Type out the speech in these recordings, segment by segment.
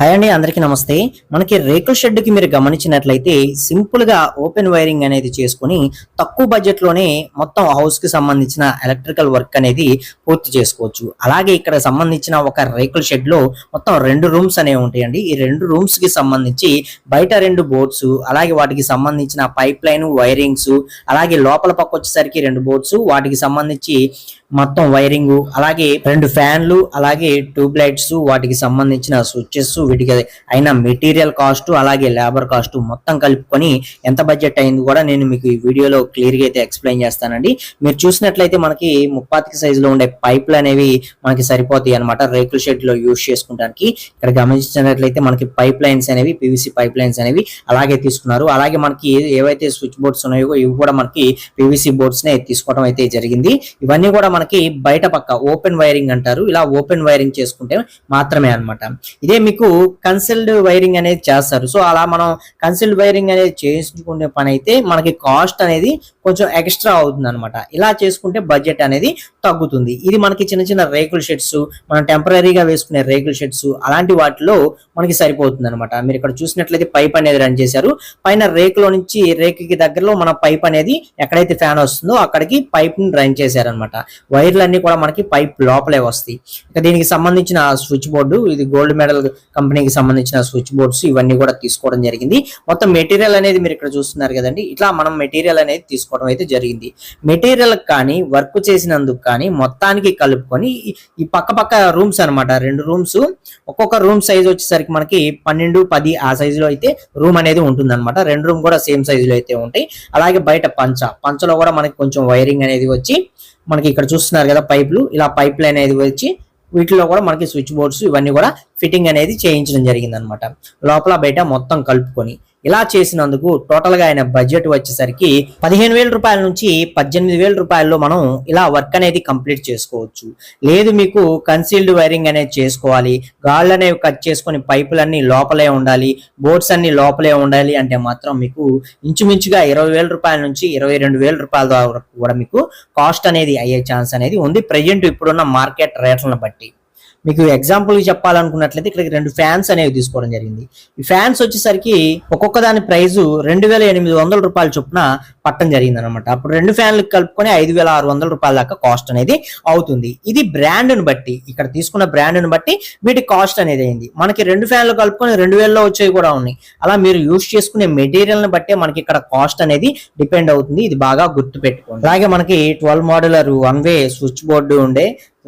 Hi అండి అందరికీ నమస్తే. మనకి రేకుల షెడ్కి మీరు గమనించినట్లయితే సింపుల్గా ఓపెన్ వైరింగ్ అనేది చేసుకుని తక్కువ బడ్జెట్లోనే మొత్తం హౌస్కి సంబంధించిన ఎలక్ట్రికల్ వర్క్ అనేది పూర్తి చేసుకోవచ్చు. అలాగే ఇక్కడ సంబంధించిన ఒక రేకుల షెడ్లో మొత్తం రెండు రూమ్స్ అనేవి ఉంటాయండి. ఈ రెండు రూమ్స్కి సంబంధించి బయట రెండు బోర్డ్స్ అలాగే వాటికి సంబంధించిన పైప్ లైన్ వైరింగ్స్ అలాగే లోపల పక్క వచ్చేసరికి రెండు బోర్డ్స్ వాటికి సంబంధించి మొత్తం వైరింగ్ అలాగే రెండు ఫ్యాన్లు అలాగే ట్యూబ్ లైట్స్ వాటికి సంబంధించిన స్విచ్చెస్ వీటికి అయిన మెటీరియల్ కాస్ట్ అలాగే లేబర్ కాస్ట్ మొత్తం కలుపుకొని ఎంత బడ్జెట్ అయింది కూడా నేను మీకు ఈ వీడియోలో క్లియర్గా అయితే ఎక్స్ప్లెయిన్ చేస్తానండి. మీరు చూసినట్లయితే మనకి ముప్పాతికి సైజు లో ఉండే పైపులు అనేవి మనకి సరిపోతాయి అనమాట రేకుల షెడ్లో యూజ్ చేసుకుంటానికి. ఇక్కడ గమనించినట్లయితే మనకి పైప్ లైన్స్ అనేవి పీవీసీ పైప్ లైన్స్ అనేవి అలాగే తీసుకున్నారు. అలాగే మనకి ఏవైతే స్విచ్ బోర్డ్స్ ఉన్నాయో ఇవి కూడా మనకి పీవీసీ బోర్డ్స్ నే తీసుకోవడం అయితే జరిగింది. ఇవన్నీ కూడా మనకి బయట పక్క ఓపెన్ వైరింగ్ అంటారు. ఇలా ఓపెన్ వైరింగ్ చేసుకుంటే మాత్రమే అన్నమాట. ఇదే మీకు కన్సిల్డ్ వైరింగ్ అనేది చేస్తారు. సో అలా మనం కన్సిల్డ్ వైరింగ్ అనేది చేసుకునే పని అయితే మనకి కాస్ట్ అనేది కొంచెం ఎక్స్ట్రా అవుతుంది అనమాట ఇలా చేసుకుంటే బడ్జెట్ అనేది తగ్గుతుంది. ఇది మనకి చిన్న చిన్న రేకుల షెడ్స్ మనం టెంపరీగా వేసుకునే రేకుల షెడ్స్ అలాంటి వాటిలో మనకి సరిపోతుంది అనమాట మీరు ఇక్కడ చూసినట్లయితే పైప్ అనేది రన్ చేశారు. పైన రేకులో నుంచి రేకుకి దగ్గరలో మన పైప్ అనేది ఎక్కడైతే ఫ్యాన్ వస్తుందో అక్కడికి పైప్ని రన్ చేశారనమాట వైర్లు కూడా మనకి పైప్ లోపలే వస్తాయి. ఇక దీనికి సంబంధించిన స్విచ్ బోర్డు ఇది గోల్డ్ మెడల్ కంపెనీకి సంబంధించిన స్విచ్ బోర్డ్స్ ఇవన్నీ కూడా తీసుకోవడం జరిగింది. మొత్తం మెటీరియల్ అనేది మీరు ఇక్కడ చూస్తున్నారు కదండి. ఇట్లా మనం మెటీరియల్ అనేది తీసుకోవడం అయితే జరిగింది. మెటీరియల్ కానీ వర్క్ చేసినందుకు కానీ మొత్తానికి కలుపుకొని ఈ- పక్క పక్క రూమ్స్ అన్నమాట. రెండు రూమ్స్ ఒక్కొక్క రూమ్ సైజ్ వచ్చేసరికి మనకి పన్నెండు పది ఆ సైజులో అయితే రూమ్ అనేది ఉంటుంది అనమాట రెండు రూమ్ కూడా సేమ్ సైజులో అయితే ఉంటాయి. అలాగే బయట పంచ పంచలో కూడా మనకి కొంచెం వైరింగ్ అనేది వచ్చి మనకి ఇక్కడ చూస్తున్నారు కదా పైపులు. ఇలా పైప్ లైన్ అనేది వచ్చి వీటిలో కూడా మనకి స్విచ్ బోర్డ్స్ ఇవన్నీ కూడా ఫిట్టింగ్ అనేది చేయించడం జరిగింది అనమాట లోపల బయట మొత్తం కలుపుకొని ఇలా చేసినందుకు టోటల్గా ఆయన బడ్జెట్ వచ్చేసరికి పదిహేను వేల రూపాయల నుంచి పద్దెనిమిది వేల రూపాయల్లో మనం ఇలా వర్క్ అనేది కంప్లీట్ చేసుకోవచ్చు. లేదు మీకు కన్సీల్డ్ వైరింగ్ అనేది చేసుకోవాలి. గాళ్ళు అనేవి కట్ చేసుకొని పైపులన్నీ లోపలే ఉండాలి. బోర్డ్స్ అన్ని లోపలే ఉండాలి అంటే మాత్రం మీకు ఇంచుమించుగా ఇరవై వేల రూపాయల నుంచి ఇరవై రెండు వేల రూపాయల వరకు కూడా మీకు కాస్ట్ అనేది అయ్యే ఛాన్స్ అనేది ఉంది. ప్రజెంట్ ఇప్పుడున్న మార్కెట్ రేట్లను బట్టి. మీకు ఎగ్జాంపుల్ చెప్పాలనుకున్నట్లయితే ఇక్కడ రెండు ఫ్యాన్స్ అనేవి తీసుకోవడం జరిగింది. ఈ ఫ్యాన్స్ వచ్చేసరికి ఒక్కొక్క దాని ప్రైస్ రెండు వేల ఎనిమిది వందల రూపాయల చొప్పున పట్టడం జరిగింది అనమాట అప్పుడు రెండు ఫ్యాన్లు కలుపుకొని ఐదు వేల ఆరు వందల రూపాయల దాకా కాస్ట్ అనేది అవుతుంది. ఇది బ్రాండ్ను బట్టి ఇక్కడ తీసుకున్న బ్రాండ్ను బట్టి వీటి కాస్ట్ అనేది అయింది. మనకి రెండు ఫ్యాన్లు కలుపుకొని రెండు వేలలో వచ్చేవి కూడా ఉన్నాయి. అలా మీరు యూస్ చేసుకునే మెటీరియల్ని బట్టే మనకి ఇక్కడ కాస్ట్ అనేది డిపెండ్ అవుతుంది. ఇది బాగా గుర్తు పెట్టుకోండి అలాగే మనకి twelve modular one way switch board ఉండే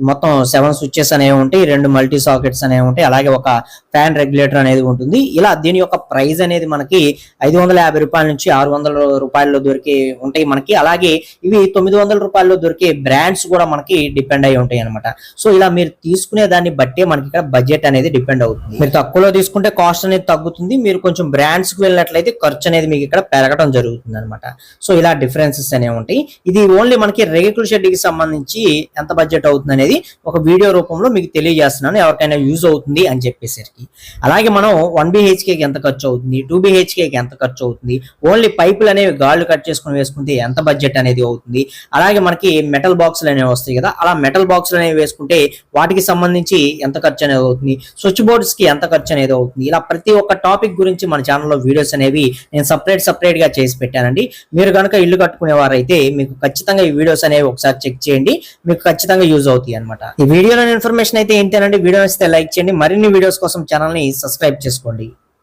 మొత్తం సెవెన్ స్విచ్చెస్ అనేవి ఉంటాయి రెండు మల్టీ సాకెట్స్ అనేవి ఉంటాయి అలాగే ఒక ఫ్యాన్ రెగ్యులేటర్ అనేది ఉంటుంది. ఇలా దీని యొక్క ప్రైస్ అనేది మనకి ఐదు వందల యాభై రూపాయల నుంచి ఆరు వందల రూపాయల్లో దొరికే ఉంటాయి మనకి. అలాగే ఇవి తొమ్మిది వందల రూపాయల్లో దొరికే బ్రాండ్స్ కూడా మనకి డిపెండ్ అయి ఉంటాయి అనమాట సో ఇలా మీరు తీసుకునే దాన్ని బట్టే మనకి ఇక్కడ బడ్జెట్ అనేది డిపెండ్ అవుతుంది. మీరు తక్కువలో తీసుకుంటే కాస్ట్ అనేది తగ్గుతుంది. మీరు కొంచెం బ్రాండ్స్కి వెళ్ళినట్లయితే ఖర్చు అనేది మీకు ఇక్కడ పెరగడం జరుగుతుంది అనమాట సో ఇలా డిఫరెన్సెస్ అనేవి ఉంటాయి. ఇది ఓన్లీ మనకి రేకుల షెడ్కి సంబంధించి ఎంత బడ్జెట్ అవుతుంది అనేది ఒక వీడియో రూపంలో మీకు తెలియజేస్తున్నాను ఎవరికైనా యూజ్ అవుతుంది అని చెప్పేసరికి. అలాగే మనం వన్కి ఎంత ఖర్చు అవుతుంది టూ కి ఎంత ఖర్చు అవుతుంది ఓన్లీ పైపులు అనేవి గాళ్ళు కట్ చేసుకుని వేసుకుంటే ఎంత బడ్జెట్ అనేది అవుతుంది అలాగే మనకి మెటల్ బాక్సులు అనేవి వస్తాయి కదా అలా మెటల్ బాక్సులు అనేవి వేసుకుంటే వాటికి సంబంధించి ఎంత ఖర్చు అనేది అవుతుంది స్విచ్ బోర్డ్స్కి ఎంత ఖర్చు అనేది అవుతుంది ఇలా ప్రతి ఒక్క టాపిక్ గురించి మన ఛానల్లో వీడియోస్ అనేవి నేను సపరేట్ సపరేట్గా చేసి పెట్టానండి. మీరు కనుక ఇల్లు కట్టుకునేవారైతే మీకు ఖచ్చితంగా ఈ వీడియోస్ అనేవి ఒకసారి చెక్ చేయండి మీకు ఖచ్చితంగా యూజ్ అవుతాయి. అనమాట ఈ వీడియోలో ఇన్ఫర్మేషన్ అయితే ఏంటి అంటే వీడియో వస్తే లైక్ చేయండి. మరిన్ని వీడియోస్ కోసం ఛానల్ని సబ్స్క్రైబ్ చేసుకోండి.